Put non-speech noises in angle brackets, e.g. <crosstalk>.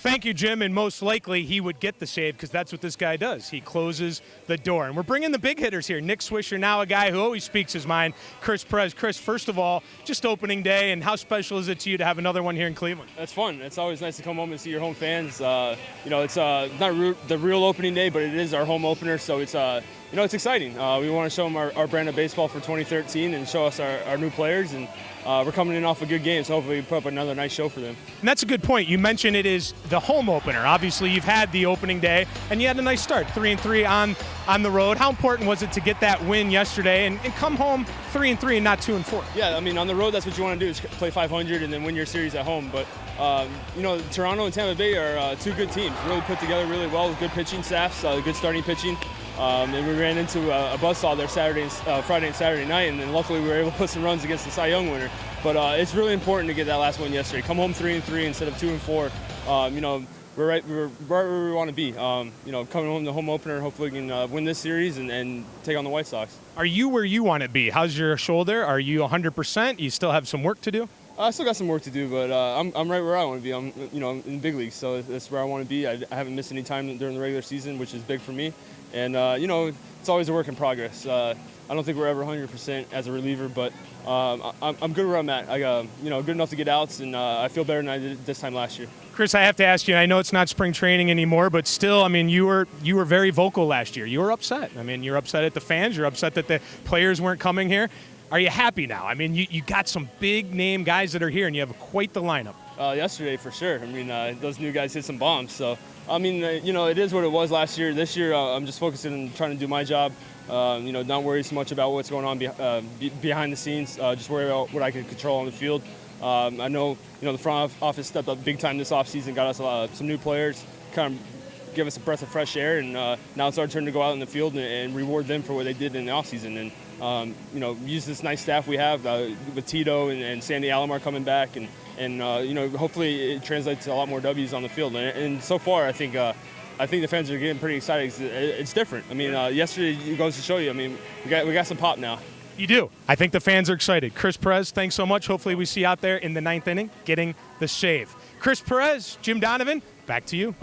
Thank you, Jim. And most likely he would get the save because that's what this guy does. He closes the door. And we're bringing the big hitters here. Nick Swisher, now a guy who always speaks his mind. Chris Perez. Chris, first of all, just opening day, and how special is it to you to have another one here in Cleveland? That's fun. It's always nice to come home and see your home fans. Uh, you know, it's uh, not re- the real opening day, but it is our home opener, so it's uh, you know it's exciting. Uh, we want to show them our, our brand of baseball for 2013 and show us our, our new players, and uh, we're coming in off a good game, so hopefully we put up another nice show for them. And that's a good point. You mentioned it is the home opener. Obviously, you've had the opening day, and you had a nice start, three and three on on the road. How important was it to get that win yesterday and, and come home three and three and not two and four? Yeah, I mean on the road that's what you want to do is play 500 and then win your series at home. But um, you know Toronto and Tampa Bay are uh, two good teams, really put together really well with good pitching staffs, uh, good starting pitching. Um, and we ran into a, a buzzsaw there Saturday, and, uh, Friday and Saturday night, and then luckily we were able to <laughs> put some runs against the Cy Young winner. But uh, it's really important to get that last one yesterday. Come home three and three instead of two and four. Um, you know, we're right, we're right where we want to be. Um, you know, coming home the home opener, hopefully we can uh, win this series and, and take on the White Sox. Are you where you want to be? How's your shoulder? Are you 100%? You still have some work to do? I still got some work to do, but uh, I'm, I'm right where I want to be. I'm you know in the big leagues, so that's where I want to be. I, I haven't missed any time during the regular season, which is big for me. And uh, you know it's always a work in progress. Uh, I don't think we're ever 100% as a reliever, but um, I, I'm good where I'm at. I got you know good enough to get outs, and uh, I feel better than I did this time last year. Chris, I have to ask you. I know it's not spring training anymore, but still, I mean, you were you were very vocal last year. You were upset. I mean, you're upset at the fans. You're upset that the players weren't coming here. Are you happy now? I mean, you, you got some big name guys that are here, and you have quite the lineup. Uh, yesterday, for sure. I mean, uh, those new guys hit some bombs. So, I mean, uh, you know, it is what it was last year. This year, uh, I'm just focusing on trying to do my job. Um, you know, not worry so much about what's going on be, uh, be, behind the scenes. Uh, just worry about what I can control on the field. Um, I know, you know, the front office stepped up big time this offseason, got us some new players, kind of give us a breath of fresh air, and uh, now it's our turn to go out in the field and, and reward them for what they did in the offseason. And, um, you know, use this nice staff we have uh, with Tito and, and Sandy Alomar coming back, and, and uh, you know, hopefully it translates to a lot more W's on the field. And, and so far, I think. Uh, I think the fans are getting pretty excited. it- It's different. I mean, uh, yesterday it goes to show you. I mean, we got we got some pop now. You do. I think the fans are excited. Chris Perez, thanks so much. Hopefully, we see you out there in the ninth inning getting the save. Chris Perez, Jim Donovan, back to you.